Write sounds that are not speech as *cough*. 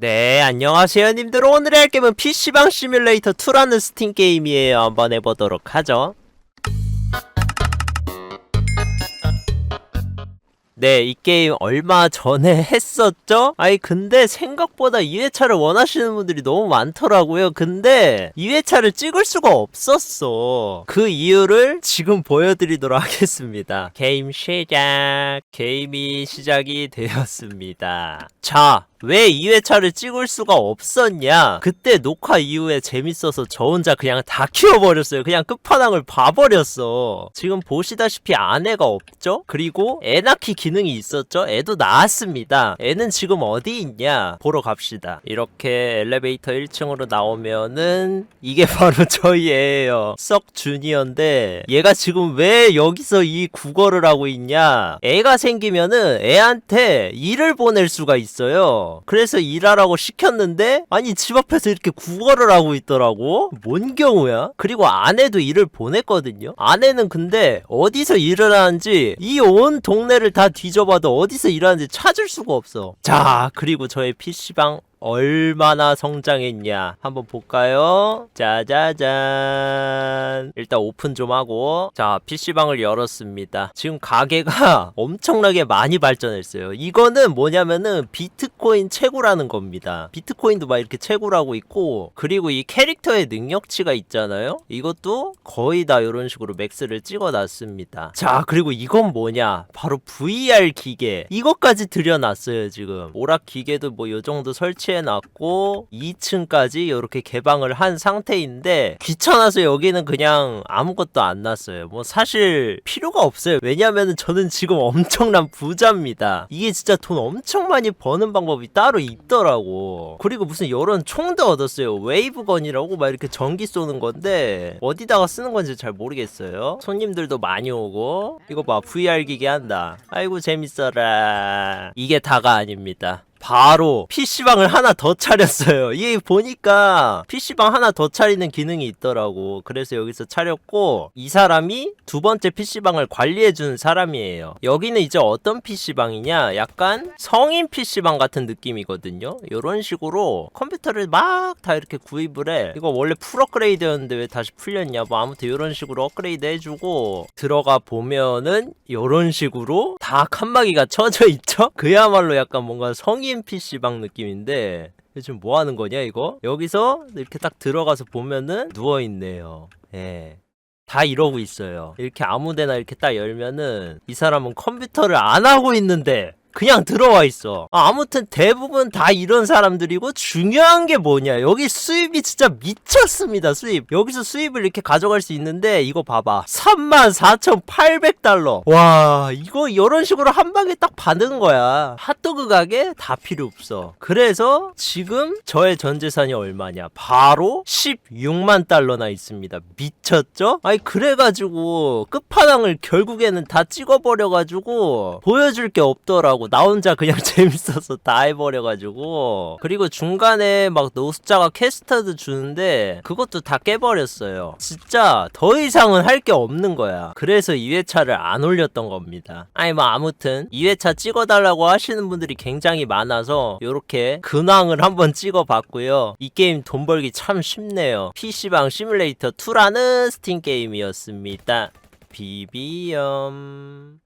네, 안녕하세요, 님들. 오늘 할 게임은 PC방 시뮬레이터 2라는 스팀 게임이에요. 한번 해보도록 하죠. 네, 이 게임 얼마 전에 *laughs* 했었죠? 아니, 근데 생각보다 2회차를 원하시는 분들이 너무 많더라고요. 근데 2회차를 찍을 수가 없었어. 그 이유를 지금 보여드리도록 하겠습니다. 게임 시작. 게임이 시작이 되었습니다. 자, 왜 2회차를 찍을 수가 없었냐? 그때 녹화 이후에 재밌어서 저 혼자 그냥 다 키워버렸어요. 그냥 끝판왕을 봐버렸어. 지금 보시다시피 아내가 없죠? 그리고 애 낳기 기능이 있었죠? 애도 나왔습니다. 애는 지금 어디 있냐? 보러 갑시다. 이렇게 엘리베이터 1층으로 나오면은 이게 *laughs* 바로 저희 애예요. 썩 주니어인데 얘가 지금 왜 여기서 이 국어를 하고 있냐? 애가 생기면은 애한테 일을 보낼 수가 있어요. 그래서 일하라고 시켰는데 아니 집 앞에서 이렇게 국어를 하고 있더라고. 뭔 경우야? 그리고 아내도 일을 보냈거든요. 아내는 근데 어디서 일을 하는지 이 온 동네를 다 뒤져봐도 어디서 일하는지 찾을 수가 없어. 자, 그리고 저의 PC방 얼마나 성장했냐? 한번 볼까요? 짜자잔 일단 오픈 좀 하고. 자 PC방을 열었습니다. 지금 가게가 *laughs* 엄청나게 많이 발전했어요. 이거는 뭐냐면은 비트코인 채굴하는 겁니다. 비트코인도 막 이렇게 채굴하고 있고 그리고 이 캐릭터의 능력치가 있잖아요? 이것도 거의 다 이런 식으로 맥스를 찍어 놨습니다. 자 그리고 이건 뭐냐? 바로 VR 기계. 이것까지 들여놨어요 지금. 오락 기계도 뭐 요 정도 설치 해 놨고 2층까지 이렇게 개방을 한 상태인데 귀찮아서 여기는 그냥 아무것도 안 놨어요. 뭐 사실 필요가 없어요. 왜냐면은 저는 지금 엄청난 부자입니다. 이게 진짜 돈 엄청 많이 버는 방법이 따로 있더라고. 그리고 무슨 이런 총도 얻었어요. 웨이브건이라고 막 이렇게 전기 쏘는 건데 어디다가 쓰는 건지 잘 모르겠어요. 손님들도 많이 오고. 이거 봐 VR 기계 한다. 아이고 재밌어라. 이게 다가 아닙니다 바로 PC방을 하나 더 차렸어요. 이게 보니까 PC방 하나 더 차리는 기능이 있더라고. 그래서 여기서 차렸고, 이 사람이 두 번째 PC방을 관리해주는 사람이에요. 여기는 이제 어떤 PC방이냐? 약간 성인 PC방 같은 느낌이거든요. 이런 식으로 컴퓨터를 막 다 이렇게 구입을 해. 이거 원래 풀 업그레이드였는데 왜 다시 풀렸냐? 뭐 아무튼 이런 식으로 업그레이드 해주고, 들어가 보면은 이런 식으로 다 칸막이가 쳐져 있죠? 그야말로 약간 뭔가 성인 PC방 느낌인데 지금 뭐 하는 거냐 이거? 여기서 이렇게 딱 들어가서 보면은 누워 있네요. 예. 다 이러고 있어요. 이렇게 아무데나 이렇게 딱 열면은 이 사람은 컴퓨터를 안 하고 있는데 그냥 들어와 있어. 아, 아무튼 대부분 다 이런 사람들이고 중요한 게 뭐냐? 여기 수입이 진짜 미쳤습니다. 수입. 여기서 수입을 이렇게 가져갈 수 있는데 이거 봐봐. 34,800달러. 와, 이거 이런 식으로 한 방에 딱 받은 거야. 핫도그 가게 다 필요 없어. 그래서 지금 저의 전 재산이 얼마냐? 바로 16만 달러나 있습니다. 미쳤죠? 아니 그래가지고 끝판왕을 결국에는 다 찍어버려가지고 보여줄 게 없더라 고. 나 혼자 그냥 *laughs* 재밌어서 다 해버려가지고 그리고 중간에 막 노숙자가 캐스터드 주는데 그것도 다 깨버렸어요. 진짜 더 이상은 할 게 없는 거야. 그래서 2회차를 안 올렸던 겁니다. 아니 뭐 아무튼 2회차 찍어달라고 하시는 분들이 굉장히 많아서 이렇게 근황을 한번 찍어봤고요. 이 게임 돈 벌기 참 쉽네요. PC방 시뮬레이터 2라는 스팀 게임이었습니다. 비비엄